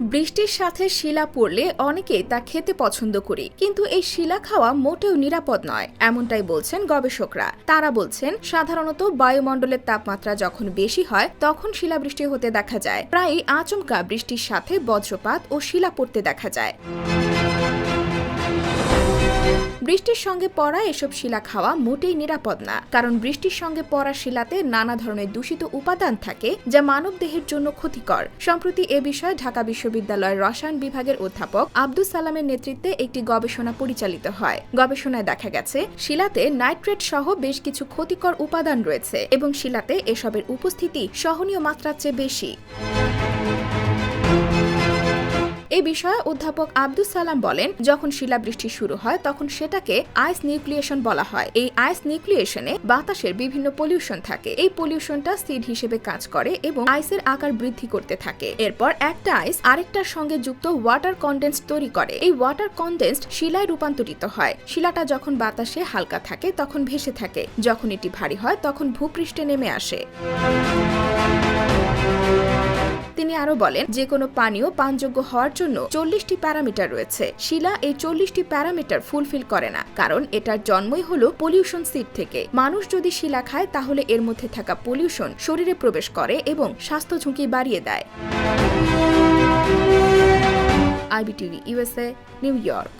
বৃষ্টির সাথে শিলা পড়লে অনেকে তা খেতে পছন্দ করে, কিন্তু এই শিলা খাওয়া মোটেও নিরাপদ নয়, এমনটাই বলছেন গবেষকরা। তারা বলছেন, সাধারণত বায়ুমণ্ডলের তাপমাত্রা যখন বেশি হয়, তখন শিলাবৃষ্টি হতে দেখা যায়। প্রায়ই আচমকা বৃষ্টির সাথে বজ্রপাত ও শিলা পড়তে দেখা যায়। বৃষ্টির সঙ্গে পড়া এসব শিলা খাওয়া মোটেই নিরাপদ না। কারণ বৃষ্টির সঙ্গে পড়া শিলাতে নানা ধরনের দূষিত উপাদান থাকে, যা মানব দেহের জন্য ক্ষতিকর। সম্প্রতি এ বিষয়ে ঢাকা বিশ্ববিদ্যালয়ের রসায়ন বিভাগের অধ্যাপক আব্দুল সালামের নেতৃত্বে একটি গবেষণা পরিচালিত হয়। গবেষণায় দেখা গেছে, শিলাতে নাইট্রেট সহ বেশ কিছু ক্ষতিকর উপাদান রয়েছে এবং শিলাতে এসবের উপস্থিতি সহনীয় মাত্রার চেয়ে বেশি। এই বিষয়ে অধ্যাপক আব্দুল সালাম বলেন, যখন শিলাবৃষ্টি শুরু হয়, তখন সেটাকে আইস নিউক্লিয়েশন বলা হয়। এই আইস নিউক্লিয়েশনে বাতাসের বিভিন্ন পলিউশন থাকে। এই পলিউশনটা সিড হিসেবে কাজ করে এবং আইসের আকার বৃদ্ধি করতে থাকে। এরপর একটা আইস আরেকটার সঙ্গে যুক্ত ওয়াটার কন্ডেন্স তৈরি করে। এই ওয়াটার কন্ডেন্সড শিলায় রূপান্তরিত হয়। শিলাটা যখন বাতাসে হালকা থাকে, তখন ভেসে থাকে। যখন এটি ভারী হয়, তখন ভূপৃষ্ঠে নেমে আসে। তিনি আরও বলেন যে কোনো পানীয় পানযোগ্য হওয়ার জন্য চল্লিশটি প্যারামিটার রয়েছে। শিলা এই চল্লিশটি প্যারামিটার ফুলফিল করে না, কারণ এটার জন্মই হলো পলিউশন সিট থেকে। মানুষ যদি শিলা খায়, তাহলে এর মধ্যে থাকা পলিউশন শরীরে প্রবেশ করে এবং স্বাস্থ্য ঝুঁকি বাড়িয়ে দেয়। IBTV, USA, New York.